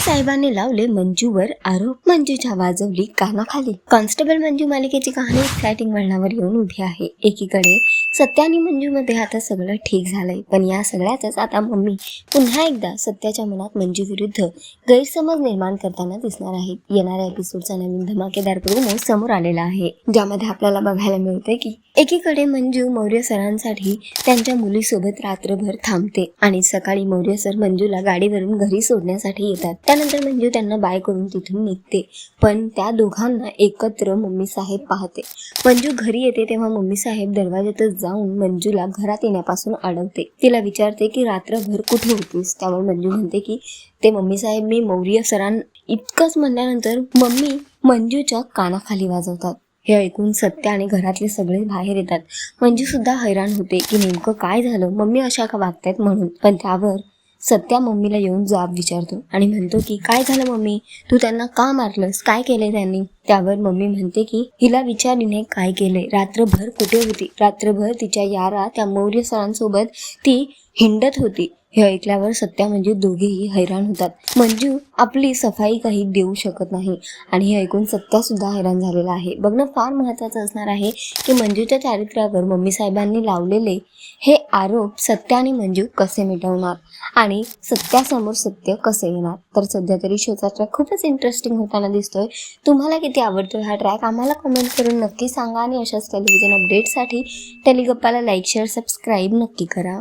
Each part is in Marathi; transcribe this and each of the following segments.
साहेबांनी लावले मंजूवर आरोप. मंजूच्या वाजवली कानाखाली. कॉन्स्टेबल मंजू मालिकेची कहाणी एक्सायटिंग वळणावर येऊन उभी आहे. एकीकडे सत्य आणि मंजूमध्ये आता सगळं ठीक झालंय. पण या सगळ्याच आता मम्मी पुन्हा एकदा सत्याच्या मनात मंजू विरुद्ध गैरसमज निर्माण करताना दिसणार आहेत येणाऱ्या एपिसोडचा नवीन धमाकेदार प्रोमो समोर आलेला आहे. ज्यामध्ये आपल्याला बघायला मिळते की एकीकडे मंजू मौर्य सरांसाठी त्यांच्या मुलीसोबत रात्रभर थांबते आणि सकाळी मौर्य सर मंजूला गाडीवरून घरी सोडण्यासाठी येतात. त्यानंतर मंजू त्यांना बाय करून तिथून निघते. पण त्या दोघांना एकत्र मम्मी साहेब पाहते. मंजू घरी येते तेव्हा मम्मी साहेब दरवाज्यातच जाऊन मंजूला घरात येण्यापासून अडवते तिला विचारते की रात्रभर कुठे होतीस? त्यावर मंजू म्हणते की ते मम्मी साहेब मी मौर्य सरां इतकंच म्हणल्यानंतर मम्मी मंजूच्या कानाखाली वाजवतात. हे ऐकून सत्य आणि घरातले सगळे बाहेर येतात. मंजू सुद्धा हैराण होते की नेमकं काय झालं? मम्मी अशा का वागतायत म्हणून? पण त्यावर सत्या मम्मीला येऊन जाब विचारतो आणि म्हणतो की काय झालं मम्मी? तू त्यांना का मारलंस? काय केलंय त्यांनी? त्यावर मम्मी म्हणते की हिला विचारीने काय केलंय? रात्रभर कुठे होती? रात्रभर तिच्या यारा त्या मौर्य सरांसोबत ती हिंडत होती. हे ऐकल्यावर सत्या म्हणजे दोघेही हैराण होतात. मंजू आपली सफाई काही देऊ शकत नाही आणि हे ऐकून सत्या सुद्धा हैराण झालेला आहे. बघणं फार महत्वाचं असणार आहे की मंजूच्या चारित्र्यावर मम्मी साहेबांनी लावलेले हे आरोप सत्य आणि मंजू कसे मिटवणार? आणि सत्यासमोर सत्य कसे येणार? तर सध्या तरी शोचा ट्रॅक खूपच इंटरेस्टिंग होताना दिसतोय. तुम्हाला किती आवडतो हा ट्रॅक आम्हाला कमेंट करून नक्की सांगा आणि अशाच टेलिव्हिजन अपडेटसाठी टेलिगप्पाला लाईक शेअर सबस्क्राईब नक्की करा.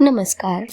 नमस्कार.